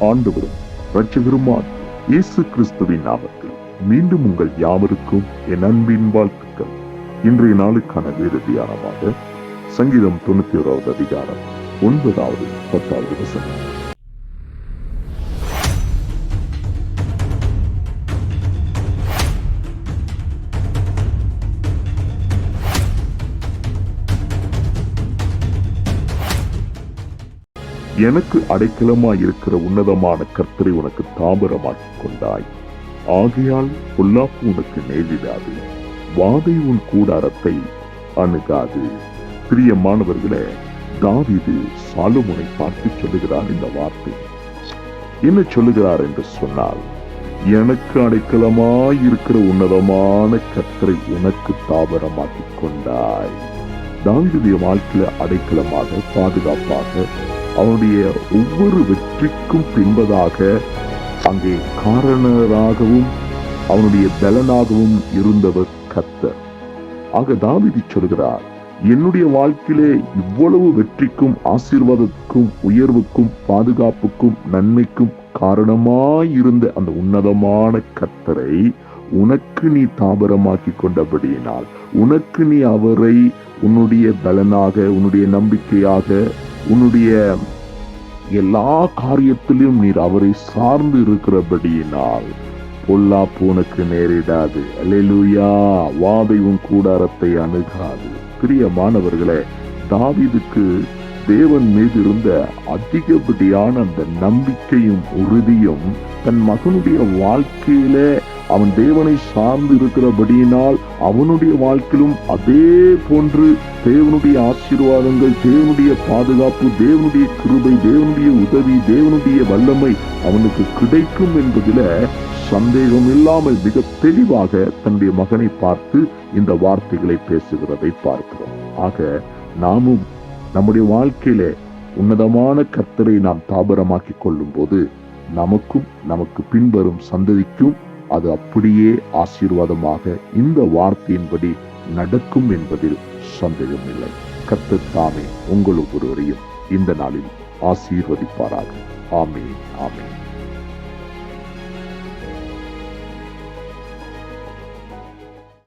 ஆண்டவரும் ரட்சகருமான் இயேசு கிறிஸ்துவின் நாமத்தில் மீண்டும் உங்கள் யாவருக்கும் என் அன்பின் வாழ்த்துக்கள். இன்றைய நாளுக்கான வேத தியானமாக சங்கீதம் தொண்ணூத்தி ஓராவது அதிகாரம் ஒன்பதாவது பத்தாவது வசனம். எனக்கு அடைக்கலமாய் இருக்கிற உன்னதமான கர்த்தரை உனக்கு தாமரமாக்கி கொண்டாய். ஆகையால் பொல்லாப்பு உனக்கு நேரிடாது வாதை உன் கூடாரத்தை அணுகாது. பிரியமானவர்களே தாவிது சாலுமுனை பார்த்து சொல்லுகிறார் இந்த வார்த்தை. என்ன சொல்லுகிறார் என்று சொன்னால் எனக்கு அடைக்கலமாய் இருக்கிற உன்னதமான கர்த்தரை உனக்கு தாபரமாக்கிக் கொண்டாய். தாவிதுடைய வாழ்க்கையில அடைக்கலமாக பாதுகாப்பாக அவனுடைய ஒவ்வொரு வெற்றிக்கும் பின்பதாக அங்கே காரணராகவும் அவனுடைய பலனாகவும் இருந்தவர் கத்தர் ஆக தாவிதி சொல்கிறார் என்னுடைய வாழ்க்கையிலே இவ்வளவு வெற்றிக்கும் ஆசீர்வாதத்துக்கும் உயர்வுக்கும் பாதுகாப்புக்கும் நன்மைக்கும் காரணமாயிருந்த அந்த உன்னதமான கத்தரை உனக்கு நீ தாபரமாக்கி கொண்டபடியினால் உனக்கு நீ அவரை உன்னுடைய பலனாக உன்னுடைய நம்பிக்கையாக உன்னுடைய எல்லா காரியத்திலும் நீர் அவரை சார்ந்து இருக்கிறபடியினால் பொல்லாப்பு உனக்கு நேரிடாது. அல்லேலூயா. வாதை உன் கூடாரத்தை அணுகாது. பிரியமானவர்களே தாவிதுக்கு தேவன் மீது இருந்த அதிகப்படியான அந்த நம்பிக்கையும் உறுதியும் தன் மகனுடைய வாழ்க்கையில அவன் தேவனை சார்ந்து இருக்கிறபடியினால் அவனுடைய வாழ்க்கையிலும் அதே போன்று தேவனுடைய ஆசீர்வாதங்கள் தேவனுடைய பாதுகாப்பு தேவனுடைய கிருபை தேவனுடைய உதவி தேவனுடைய வல்லமை அவனுக்கு கிடைக்கும் என்பதில சந்தேகம் இல்லாமல் மிக தெளிவாக தன்னுடைய மகனை பார்த்து இந்த வார்த்தைகளை பேசுகிறதை பார்க்கிறோம். ஆக நாமும் நம்முடைய வாழ்க்கையில உன்னதமான கர்த்தரை நாம் தாபரமாக்கிக் கொள்ளும் போது நமக்கும் நமக்கு பின்வரும் சந்ததிக்கும் அது அப்படியே ஆசீர்வாதமாக இந்த வார்த்தையின்படி நடக்கும் என்பதில் சந்தேகமில்லை கர்த்தர் தாமே உங்கள் ஒவ்வொருவரையும் இந்த நாளில் ஆசீர்வதிப்பாராக. ஆமே ஆமே